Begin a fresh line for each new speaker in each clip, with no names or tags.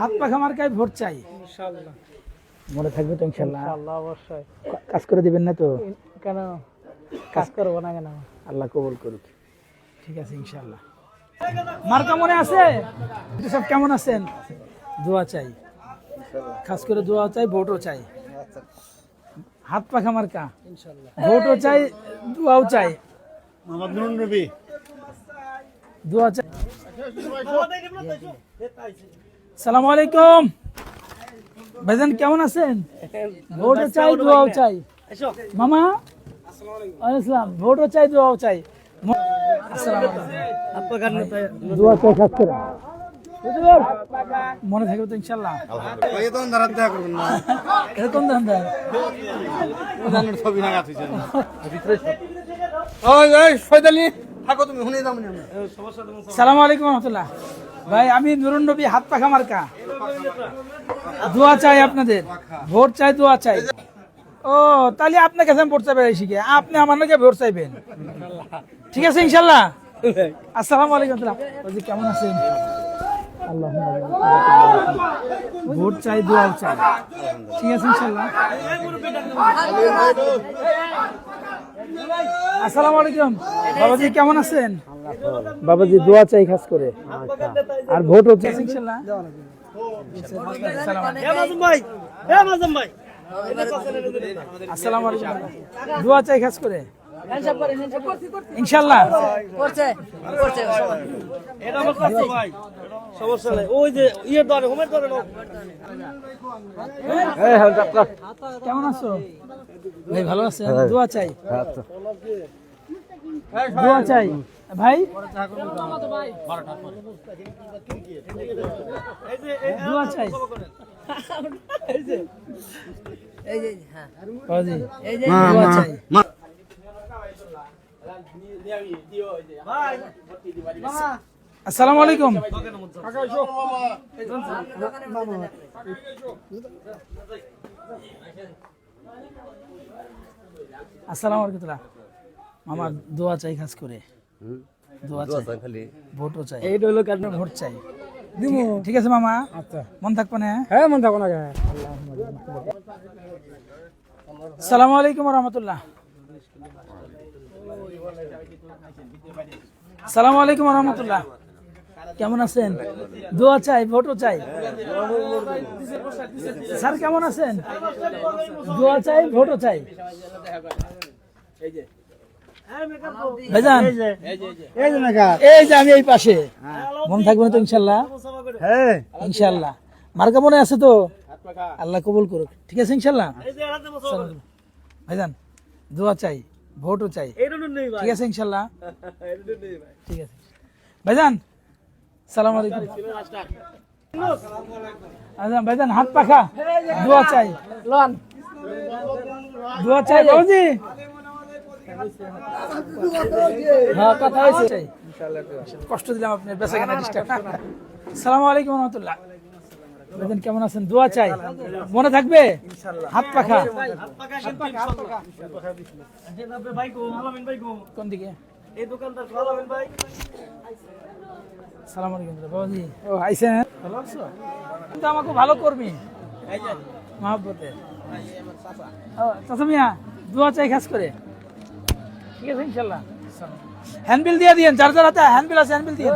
হাত পাখা মার্কায় ভোট চাই।
ইনশাআল্লাহ।
মনে থাকবে তো ইনশাল্লাহ
আল্লাহ অবশ্যই।
কাজ করে দিবেন না তো?
কেন? কাজ করব না কেন?
আল্লাহ কবুল করুক। ঠিক আছে ইনশাল্লাহ মার্কা মনে আছে? সব কেমন আছেন? দোয়া চাই। খাস করে দোয়া চাই ভোটও চাই। হাত পাখা মার্কা? ভোটও চাই দোয়াও চাই।
মোহাম্মদ নুরুন নবী।
দোয়া চাই। সালাম আলাইকুম। ভাইজান কেমন আছেন? ভোটও চাই দোয়াও চাই। মামা? আসসালাম ভোটও চাই দোয়াও চাই। ম- আসসালামু আলাইকুম। দোয়া চাই খাস করে মনে থাকবে তো ইনশাল্লাহ এরকম সালাম আলাইকুম রহমতুল্লাহ। ভাই, আমি নুরুন নবী, হাত পাখা মার্কা। দোয়া চাই আপনাদের। ভোট চাই, দোয়া চাই। ও, তাহলে আপনার কাছে ভোট চাইবে শিখে আপনি আমার নাকি ভোট চাইবেন। ঠিক আছে, ইনশাল্লাহ? আসসালামু আলাইকুম কেমন আছেন? ভোট চাই চাই। ঠিক আছে, ইনশাল্লাহ? আসসালামু আলাইকুম। বাবাজি কেমন আছেন? বাবাজি দোয়া চাই খাস করে। আর ভোট হচ্ছে ইনশাআল্লাহ আসসালামু আলাইকুম। দোয়া চাই খাস করে। ইনশাল্লাহ।
সমস্যা নাই। ওই যে ইয়ে ধরে হোমের ধরে
কেমন আছো? ভাই ভালো আছেন দোয়া চাই। দোয়া চাই। ভাই? দোয়া চাই। বাবাজি, দোয়া চাই। আসসালামু আলাইকুম আসসালামু আলাইকুম মামা দোয়া চাই খাস করে। দোয়া চাই। ভোটও চাই।
এইটা হলো কারণ
ভোট চাই? ঠিক- ঠিক আছে মামা।
আচ্ছা।
মন থাকবে না?
হ্যাঁ মন থাকো না।
সালামু আলাইকুম রহমতুল্লাহ। সালামু আলাইকুম রহমতুল্লাহ। কেমন আছেন? দোয়া চাই ভোটও চাই। স্যার কেমন আছেন? দোয়া চাই ভোটও চাই।
এই যে নাকা
এই যে আমি এই পাশে। মন থাকবে না তো ইনশাল্লাহ।
হ্যাঁ।
ইনশাল্লাহ। মার্কা মনে আছে তো? আল্লাহ কবুল করুক। ঠিক আছে ইনশাল্লাহ? ভাইজান দোয়া চাই। ভোটও চাই। ঠিক আছে ইনশাল্লাহ। ঠিক আছে। ভাইজান সালাম আলাইকুম। আচ্ছা ভাইজান হাত পাখা। দোয়া চাই।
লন।
দোয়া চাই বাবুজি। হ্যাঁ কথা হয়েছে। চাই। কষ্ট দিলাম আপনি বেঁচে কেনা ডিস্টার্ব সালাম আলাইকুম রহমতুল্লাহ। কেমন আছেন? দোয়া চাই। মনে থাকবে? হাত পাখা। কোন দিকে?
এই দোকানদার সালামেন ভাই।
সালাম আলাইকুম বাবাজি। ও আইসেন ভালো আছো? কিন্তু আমাকে ভালো কর্মী। মহাব্বতে। চাচা মিয়া দোয়া চাই খাস করে। ঠিক আছে ইনশাল্লাহ। হ্যান্ডবিল দিয়ে দিয়েন যার যার হাতে হ্যান্ডবিল আছে হ্যান্ডবিল দিয়ে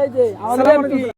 এই যে।